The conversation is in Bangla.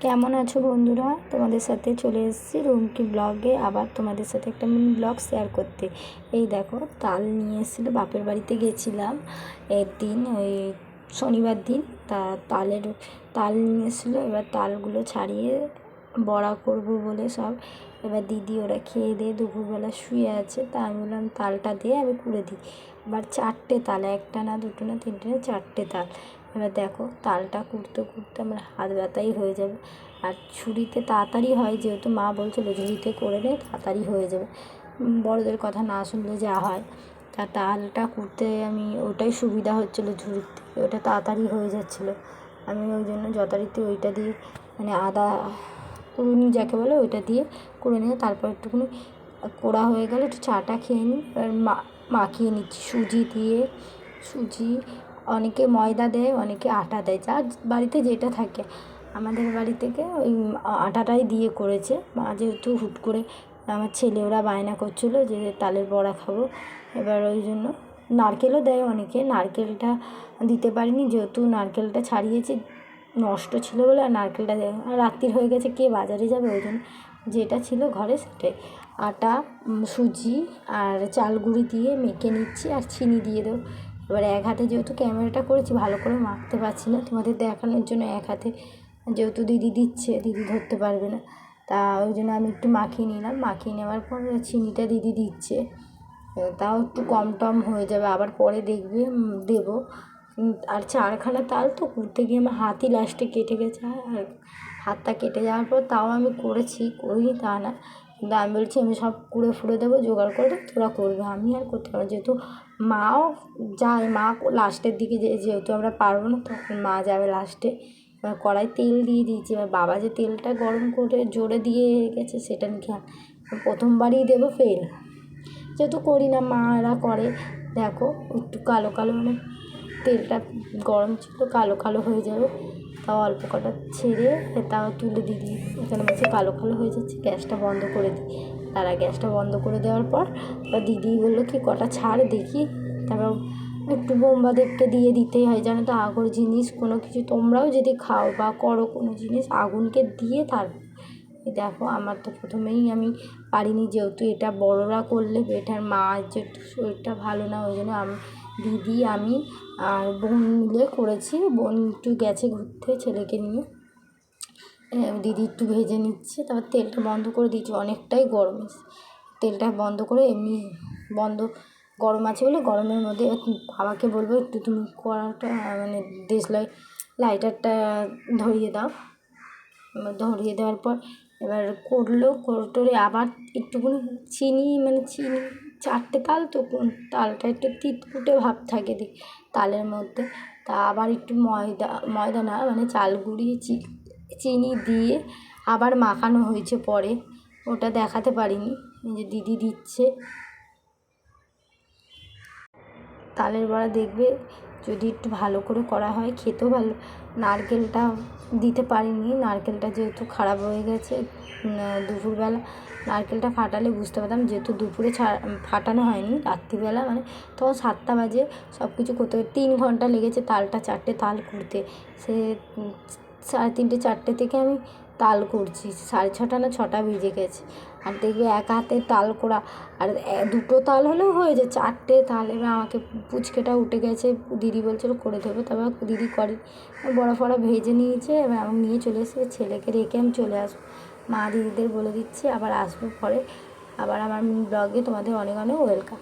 কেমন আছো বন্ধুরা? তোমাদের সাথে চলে এসেছি রুমকি ব্লগে। আবার তোমাদের সাথে একটা মিনি ব্লগ শেয়ার করতে। এই দেখো, তাল নিয়ে এসেছিল, বাপের বাড়িতে গেছিলাম। এর দিন ওই শনিবার দিন, তা তালের, তাল নিয়ে এসেছিল। এবার তালগুলো ছাড়িয়ে বড়া করব বলে সব। এবার দিদি ওরা খেয়ে দিয়ে দুপুরবেলা শুয়ে আছে। তা আমি বললাম, তালটা দিয়ে আমি কুড়ে দিই। এবার চারটে তাল, একটা না, দুটো না, তিনটে না, চারটে তাল। এবার দেখো তালটা কুড়তে কুড়তে আমার হাত ব্যথাই হয়ে যাবে। আর ছুরিতে তাড়াতাড়ি হয়, যেহেতু মা বলছিলো ঝুড়িতে করে নে, তাড়াতাড়ি হয়ে যাবে। বড়দের কথা না শুনলে যা হয়। তা তালটা কুড়তে আমি, ওটাই সুবিধা হচ্ছিল থেকে ওটা তাড়াতাড়ি হয়ে যাচ্ছিল। আমি ওই জন্য যথারীতি ওইটা দিয়ে মানে আদা কুড়ুনি যাকে বলে, ওইটা দিয়ে করে নিয়ে তারপর একটুখানি কোড়া হয়ে গেলে একটু চাটা খেয়ে নিই। এবার মা, মাখিয়ে নিচ্ছি। সুজি দিয়ে, সুজি অনেকে ময়দা দেয়, অনেকে আটা দেয়। যার বাড়িতে যেটা থাকে, আমাদের বাড়ি থেকে ওই আটাটাই দিয়ে করেছে। মা যেহেতু হুট করে আমার ছেলে ওরা বায়না করছিল যে তালের বড়া খাব, এবার ওই জন্য নারকেলও দেয় অনেকে। নারকেলটা দিতে পারিনি, যেহেতু নারকেলটা ছাড়িয়েছি, নষ্ট ছিল বলে আর নারকেলটা দেয় আর রাত্রির হয়ে গেছে, কে বাজারে যাবে ওই জন্য? যেটা ছিল ঘরে সেটাই। আটা সুজি আর চাল গুঁড়ি দিয়ে মেখে নিচ্ছি আর চিনি দিয়ে দেবো। এবার এক হাতে যেহেতু ক্যামেরাটা করেছি, ভালো করে মাখতে পারছি না। তোমাদের দেখানোর জন্য এক হাতে যেহেতু দিদি দিচ্ছে, দিদি ধরতে পারবে না। তা ওই জন্য আমি একটু মাখিয়ে নিলাম। মাখিয়ে নেওয়ার পর চিনিটা দিদি দিচ্ছে। তাও একটু কম টম হয়ে যাবে। আবার পরে দেখবে দেবো। আর চারখানা তাল তো করতে গিয়ে আমার হাতই লাস্টে কেটে গেছে। আর হাতটা কেটে যাওয়ার পর তাও আমি করেছি, করিনি তা না। কিন্তু আমি বলছি, আমি সব কুড়ে ফুড়ে দেবো, জোগাড় করে দেবো, তোরা করবি। আমি আর করতে পারব যেহেতু মাও যায়, মা লাস্টের দিকে যেহেতু আমরা পারব না, তখন মা যাবে লাস্টে। এবার কড়াই তেল দিয়ে দিয়েছি। এবার বাবা যে তেলটা গরম করে জোরে দিয়ে গেছে, সেটা নাকি প্রথমবারই দেবো ফেল যেহেতু করি না মারা করে। দেখো, একটু কালো কালো মানে তেলটা গরম ছিল, কালো কালো হয়ে যাবে। তাও অল্প কটা ছেড়ে তাও তুলে দিই। এখানে বলছে কালো কালো হয়ে যাচ্ছে, গ্যাসটা বন্ধ করে দিই। তারা গ্যাসটা বন্ধ করে দেওয়ার পর দিদি বলল, কি কটা ছাড় দেখি? তারপর একটু বোম্বাদেরকে দিয়ে দিতেই হয়, জানো তো আগর জিনিস কোনো কিছু তোমরাও যদি খাও বা করো কোনো জিনিস, আগুনকে দিয়ে তার দেখো, আমার তো প্রথমেই আমি পারিনি যেহেতু এটা বড়রা করলে এটার মা যেহেতু শরীরটা ভালো না, ওই জন্য আমি দিদি, আমি আর বোন মিলে করেছি। বোন একটু গেছে ঘুরতে ছেলেকে নিয়ে। দিদি একটু ভেজে নিচ্ছে। তারপর তেলটা বন্ধ করে দিয়েছি। অনেকটাই গরম তেলটা বন্ধ করে এমনি বন্ধ, গরম আছে বলে গরমের মধ্যে বাবাকে বলব, একটু তুমি কড়াটা মানে দেশলাই লাইটারটা ধরিয়ে দাও। ধরিয়ে দেওয়ার পর এবার করল করে আবার একটুখানি চিনি মানে চিনি চারটে তাল তো তালটা একটু তিতকুটে ভাব থাকে দিক তালের মধ্যে। তা আবার একটু ময়দা ময়দা না মানে চাল গুঁড়িয়ে চিনি দিয়ে আবার মাখানো হয়েছে পরে। ওটা দেখাতে পারিনি যে দিদি দিচ্ছে। তালের বড়া দেখবে যদি একটু ভালো করে করা হয়, খেতেও ভালো। নারকেলটা দিতে পারিনি। নারকেলটা যেহেতু খারাপ হয়ে গেছে দুপুরবেলা। নারকেলটা ফাটালে বুঝতে পারতাম, যেহেতু দুপুরে ফাটানো হয়নি, রাত্রিবেলা মানে তখন সাতটা বাজে সব কিছু করতে তিন ঘণ্টা লেগেছে তালটা চারটে তাল কুড়তে সে সাড়ে তিনটে, চারটে থেকে আমি তাল করছি। সাড়ে ছটা না ছটা বেজে গেছে। আর দেখবে এক হাতে তাল করা, আর দুটো তাল হলেও হয়ে যায়, চারটে তাল। এবার আমাকে পুচকেটা উঠে গেছে, দিদি বলছিল করে দেবো তারপর দিদি করে। বড়া ফড়া ভেজে নিয়েছে, এবার আমি নিয়ে চলে এসে ছেলেকে রেখে আমি চলে আসব। মা দিদিদের বলে দিচ্ছি, আবার আসব পরে। আবার আমার ব্লগে তোমাদের অনেক অনেক ওয়েলকাম